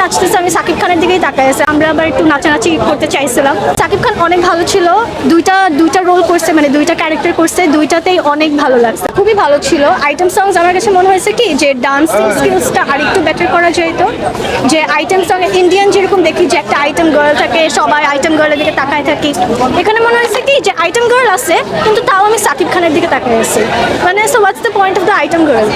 নাচতেছে আমি সাকিব খানের দিকেই তাকাই আছে। আমরা আবার একটু নাচানাচি করতে চাইছিলাম। সাকিব খান অনেক ভালো ছিল, দুইটা দুইটা রোল করছে মানে দুইটা ক্যারেক্টার করছে, দুইটাতেই অনেক ভালো লাগছে। খুবই ভালো ছিল। আইটেম সংস আমার কাছে মনে হয়েছে কি, যে ডান্সিং স্কিলসটা আরেকটু বেটার করা যেত যে আইটেম সং ইন্ডিয়ান যেরকম দেখি, যে একটা আইটেম গার্ল থাকে, সবাই আইটেম গার্লের দিকে তাকায় থাকি। এখানে মনে হয়েছে কি, যে আইটেম গার্ল আছে, কিন্তু তাও আমি সাকিব খানের দিকে তাকাই আছি। মানে so what's the point of the item girl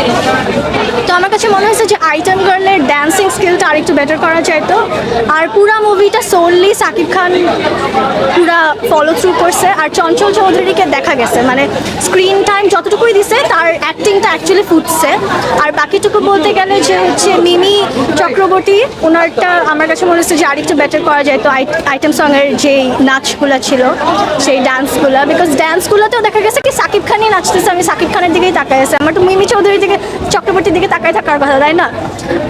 তো আমার কাছে মনে হয়েছে যে আইটেম গার্লের ড্যান্সিং স্কিলটা আরেকটু বেটার করা যেত আর পুরা মুভিটা solely Shakib Khan follow through করছে আর চঞ্চল চৌধুরীকে দেখা গেছে। মানে স্ক্রিন টাইম যতটুকুই দিছে, তার অ্যাক্টিংটা অ্যাকচুয়ালি ফুটছে। আর বাকিটুকু বলতে গেলে যে হচ্ছে মিমি চক্রবর্তী, ওনারটা আমার কাছে মনে হচ্ছে যে আরেকটু বেটার করা যায়। তো আইটেম সঙের যেই নাচগুলো ছিল, সেই ডান্সগুলো বিকজ ডান্সগুলোতেও দেখা গেছে কি সাকিব খানই নাচতেছে, আমি সাকিব খানের দিকেই তাকাই আছে। আমার তো মিমি চৌধুরীর দিকে, চক্রবর্তীর দিকে তাকায় থাকার কথা, তাই না?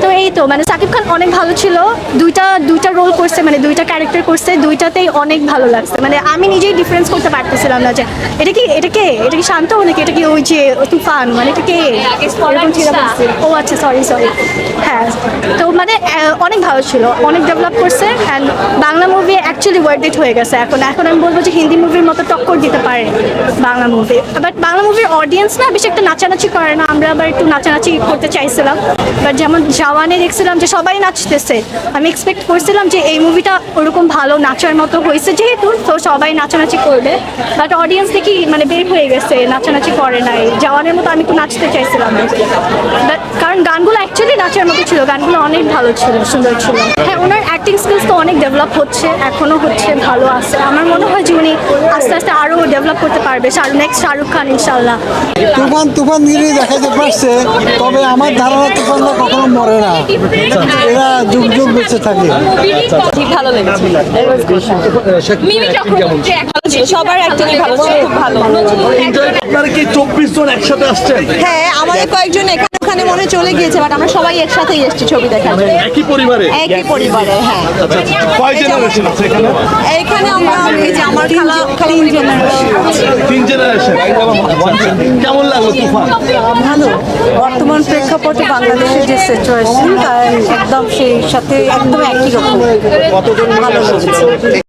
তো এই তো মানে সাকিব খান অনেক ভালো ছিল। দুইটা দুইটা রোল করছে মানে দুইটা ক্যারেক্টার করছে, দুইটাতেই অনেক ভালো লাগছে। মানে আমি নিজেই ডিফারেন্স করতে পারতেছিলাম না যে এটা কি এটা কে? এটা কি শান্ত নাকি? এটা কি ওই যে তুফান? মানে এটা কে। ও আচ্ছা সরি সরি হ্যাঁ তো মানে অনেক ভালো ছিল। অনেক ডেভেলপ করছে and Bangla movie actually word it হয়ে গেছে এখন। এখন আমি বলব যে হিন্দি মুভির মতো টক্কর দিতে পারে বাংলা মুভি বাট বাংলা মুভির অডিয়েন্স না বেশি একটা নাচানাচি করে না। আমরা আবার একটু নাচানাচি করতে চাইছিলাম। বাট যেমন জাওয়ানে দেখছিলাম যে সবাই নাচতেছে। আমি এক্সপেক্ট করছিলাম যে এই মুভিটা ওরকম ভালো নাচার মতো হয়েছে। যেহেতু তো সবাই নাচানাচি করবে বাট অডিয়েন্স দেখি মানে বের হয়ে গেছে, নাচানাচি করে নাই। জওয়ানের মতো আমি একটু নাচতে চাইছিলাম কারণ গানগুলো অ্যাকচুয়ালি নাচার মতো ছিল গানগুলো অনেক ভালো ছিল সুন্দর ছিল। হ্যাঁ ওনার অ্যাক্টিং স্কিলস তো অনেক ডেভেলপ হচ্ছে এখনও হচ্ছে ভালো আছে। আমার মনে হয় যে উনি আস্তে আস্তে আরও ডেভেলপ করতে পারবে শাহরুখ নেক্সট শাহরুখ খান ইনশাল্লাহ তুফান তুফান গিরি দেখাতে পারছে তবে আমার ধারণা তুফানরা কখনো মরে না। এরা যুগ যুগ বেঁচে থাকে। ঠিক ভালো লেগেছে সবার অ্যাক্টিং ভালো ছিল খুব ভালো। আপনারা কি চব্বিশ জন একসাথে আসছেন? হ্যাঁ আমাদের কয়েকজন এখানে ওখানে মনে চলে গিয়েছে বাট আমরা সবাই একসাথেই এসেছি ছবি দেখার জন্য। একই পরিবারে? একই পরিবারে হ্যাঁ। আচ্ছা আচ্ছা কয় জেনারেশন আছে এখানে? এখানে আমরা এই যে আমার খালা তিন জেনারেশন তিন জেনারেশন কেমন লাগল তুফান? ভালো। বর্তমান প্রেক্ষাপটে বাংলাদেশের যে সিচুয়েশন তার একদম সেই সাথে একদম একই রকম। কতজন ভালো লেগেছে